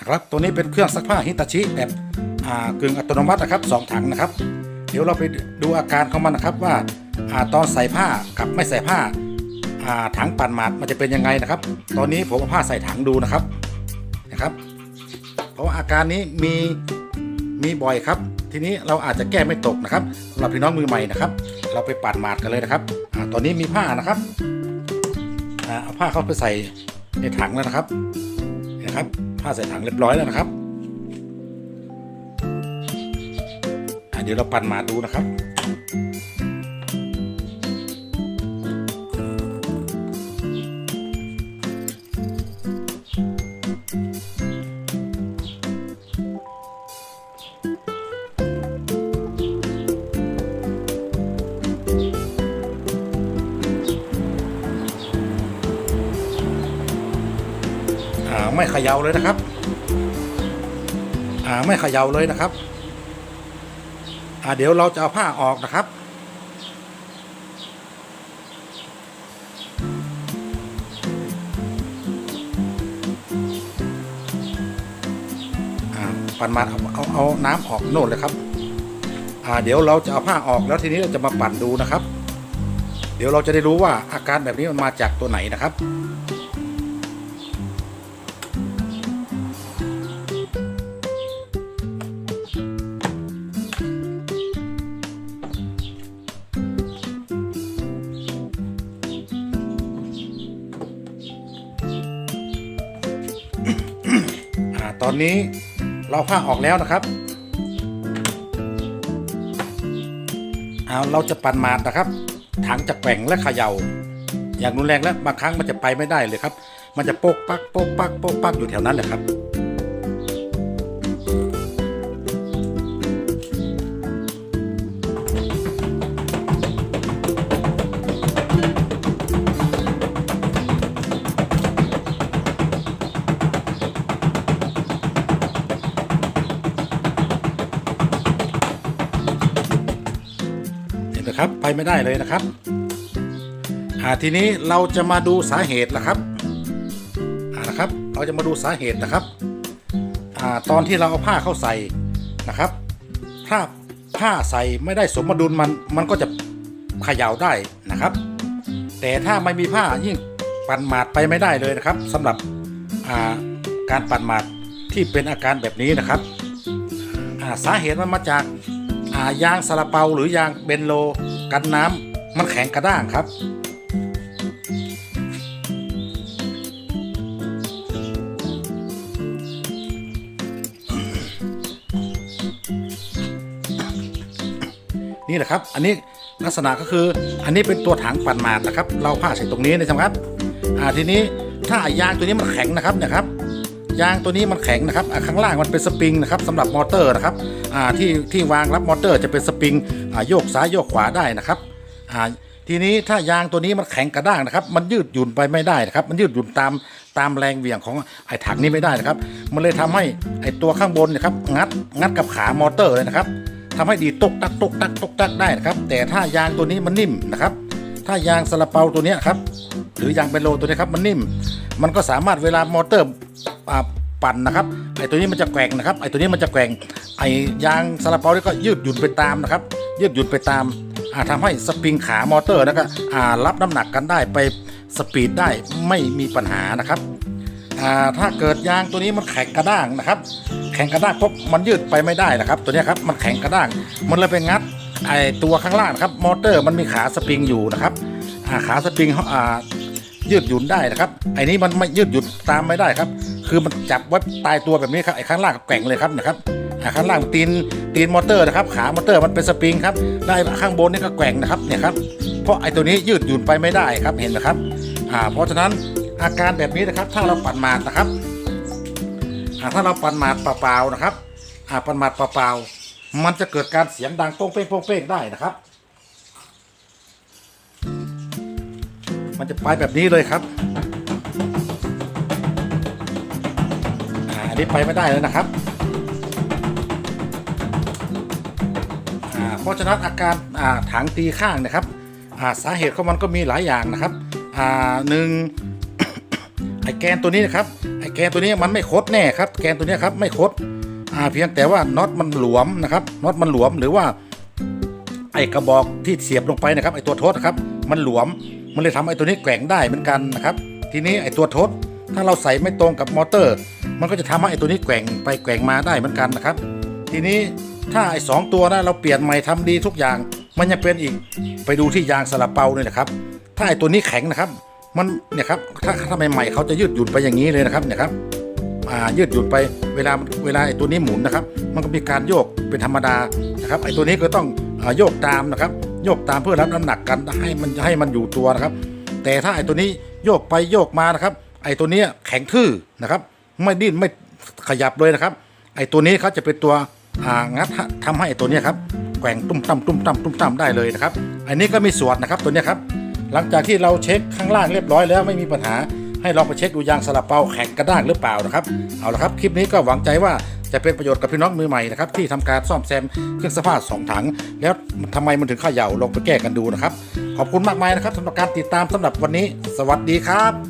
ครับตัวนี้เป็นเครื่องซักผ้าฮิตาชิแบบอ่ากึ่งอัตโนมัตินะครับสองถังนะครับ เดี๋ยวเราไปดูอาการของมันนะครับว่าอ่าตอนใส่ผ้ากับไม่ใส่ผ้าอ่าถังปั่นหมาดมันจะเป็นยังไงนะครับ ตอนนี้ผมเอาผ้าใส่ถังดูนะครับนะครับ เพราะว่าอาการนี้มีมีบ่อยครับ ทีนี้เราอาจจะแก้ไม่ตกนะครับสำหรับพี่น้องมือใหม่นะครับ เราไปปั่นหมาดกันเลยนะครับอาตอนนี้มีผ้านะครับอ่าเอาผ้าเข้าไปใส่ในถังแล้วนะครับนะครับ ผ้าใส่ถังเรียบร้อยแล้วนะครับเดี๋ยวเราปั่นหมาดูนะครับาไม่เขย่าเลยนะครับ อ่าไม่เขย่าเลยนะครับ อ่าเดี๋ยวเราจะเอาผ้าออกนะครับ อ่าปั่นมาเอาเอาเอาน้ำออกโน่นเลยครับ อ่าเดี๋ยวเราจะเอาผ้าออกแล้วทีนี้เราจะมาปั่นดูนะครับ เดี๋ยวเราจะได้รู้ว่าอาการแบบนี้มันมาจากตัวไหนนะครับ ตอนนี้เราผ้าออกแล้วนะครับเอาเราจะปั่นหมาดนะครับ ถังจะแกว่งและเขย่า อย่างรุนแรงและบางครั้งมันจะไปไม่ได้เลยครับ มันจะโป๊กปักโป๊กปักโป๊กปักอยู่แถวนั้นแหละครับ นไหมครับ ไปไม่ได้เลยนะครับอาทีนี้เราจะมาดูสาเหตุละครับอานะครับ เราจะมาดูสาเหตุนะครับอ่าตอนที่เราเอาผ้าเข้าใส่นะครับ ถ้าผ้าใส่ไม่ได้สมดุลมันมันก็จะเขย่าได้นะครับ แต่ถ้าไม่มีผ้ายิ่งปั่นหมาดไปไม่ได้เลยนะครับสำหรับอ่าการปั่นหมาดที่เป็นอาการแบบนี้นะครับอาสาเหตุมันมาจากายางซาลาเปาหรือยางเบนโล กันน้ำมันแข็งกระด้างครับ นี่แหละครับ อันนี้ลักษณะก็คืออันนี้เป็นตัวถังปั่นหมาดนะครับ เราผ้าใส่ตรงนี้นะครับอ่าทีนี้ถ้ายางตัวนี้มันแข็งนะครับเนะครับ ยางตัวนี้มันแข็งนะครับข้างล่างมันเป็นสปริงนะครับสำหรับมอเตอร์นะครับที่ที่วางรับมอเตอร์จะเป็นสปริงโยกซ้ายโยกขวาได้นะครับทีนี้ถ้ายางตัวนี้มันแข็งกระด้างนะครับ มันยืดหยุ่นไปไม่ได้นะครับ มันยืดหยุ่นตามตามแรงเหวี่ยงของไอ้ถังนี้ไม่ได้นะครับ มันเลยทำให้ไอ้ตัวข้างบนนะครับ งัดงัดกับขามอเตอร์เลยนะครับทำให้ดีตกตักตกตักตกตักได้นะครับ แต่ถ้ายางตัวนี้มันนิ่มนะครับ ถ้ายางซาลาเปาตัวนี้ครับหรือยางเบนโลตัวนี้ครับมันนิ่ม มันก็สามารถเวลามอเตอร์ ปั่นนะครับไอตัวนี้มันจะแกว่งนะครับไอตัวนี้มันจะแกว่งไอยางซาลาเปานี่ก็ยืดหยุ่นไปตามนะครับ ยืดหยุ่นไปตามอ่าทำให้สปริงขามอเตอร์นะครับรับน้ำหนักกันได้ไปสปีดได้ไม่มีปัญหานะครับถ้าเกิดยางตัวนี้มันแข็งกระด้างนะครับ แข็งกระด้างปุ๊บมันยืดไปไม่ได้นะครับ ตัวนี้ครับมันแข็งกระด้าง มันเลยไปงัดไอตัวข้างล่างนะครับมอเตอร์มันมีขาสปริงอยู่นะครับขาสปริงอ่ายืดหยุ่นได้นะครับไอ้นี้มันไม่ยืดหยุ่นตามไม่ได้ครับ คือมันจับไว้ตายตัวแบบนี้ครับไอ้ข้างล่างแกว่งเลยครับนะครับอ่าข้างล่างตีนตีนมอเตอร์นะครับ ขามอเตอร์มันเป็นสปริงครับได้ข้างบนนี่ก็แกว่งนะครับเนี่ยครับเพราะไอ้ตัวนี้ยืดหยุ่นไปไม่ได้ครับเห็นไหมครับอ่าเพราะฉะนั้นอาการแบบนี้นะครับ ถ้าเราปั่นหมาดนะครับอ่าถ้าเราปั่นหมาดเปล่าๆนะครับอ่าปั่นหมาดเปล่าๆมันจะเกิดการเสียงดังโป้งเป้งโป้งเป้งได้นะครับ มันจะไปแบบนี้เลยครับ อ่าอันนี้ไปไม่ได้เลยนะครับเพราะฉะนั้นอาการาถังตีข้างนะครับาสาเหตุของมันก็มีหลายอย่างนะครับหนึ่งไอแกนตัวนี้นะครับไอแกนตัวนี้มันไม่คดแน่ครับ แกนตัวนี้ครับไม่คดเพียงแต่ว่าน็อตมันหลวมนะครับน็อตมันหลวมหรือว่าไอกระบอกที่เสียบลงไปนะครับไอตัวทษนะครับ มันหลวมมันเลยทำไอตัวนี้แกว่งได้เหมือนกันนะครับ ทีนี้ไอตัวทษถ้าเราใส่ไม่ตรงกับมอเตอร์ มันก็จะทำให้ไอ้ตัวนี้แกว่งไปแกว่งมาได้เหมือนกันนะครับ ทีนี้ถ้าไอ้สองตัวนะเราเปลี่ยนใหม่ทำดีทุกอย่าง มันยังเป็นอีกไปดูที่ยางสลับเปาเนี่ยนะครับ ถ้าไอ้ตัวนี้แข็งนะครับ มันเนี่ยครับถ้าถ้าใหม่ๆเขาจะยืดหยุ่นไปอย่างนี้เลยนะครับเนี่ยครับอ่ายืดหยุ่นไปเวลาเวลาไอ้ตัวนี้หมุนนะครับ มันก็มีการโยกเป็นธรรมดานะครับไอ้ตัวนี้ก็ต้องอาโยกตามนะครับโยกตามเพื่อรับน้ำหนักกันให้มันให้มันอยู่ตัวนะครับ แต่ถ้าไอ้ตัวนี้โยกไปโยกมานะครับ ไอ้ตัวเนี้ยแข็งทื่อนะครับ ไม่ดิ้นไม่ขยับเลยนะครับ ไอ้ตัวนี้เขาจะเป็นตัวอ่างัดทำให้ไอ้ตัวนี้ครับแกว่งตุ้มตั้มตุ้มตั้มตุ้มตั้มได้เลยนะครับ อันนี้ก็มีส่วนนะครับตัวนี้ครับ หลังจากที่เราเช็คข้างล่างเรียบร้อยแล้วไม่มีปัญหาให้ลองไปเช็คดูยางสลับเปาแข็งกระด้างหรือเปล่านะครับ เอาละครับคลิปนี้ก็หวังใจว่าจะเป็นประโยชน์กับพี่น้องมือใหม่นะครับที่ทำการซ่อมแซมเครื่องสภาพสองถัง แล้วทำไมมันถึงข้าเขย่าลองไปแก้กันดูนะครับ ขอบคุณมากมายนะครับสำหรับการติดตามสำหรับวันนี้ สวัสดีครับ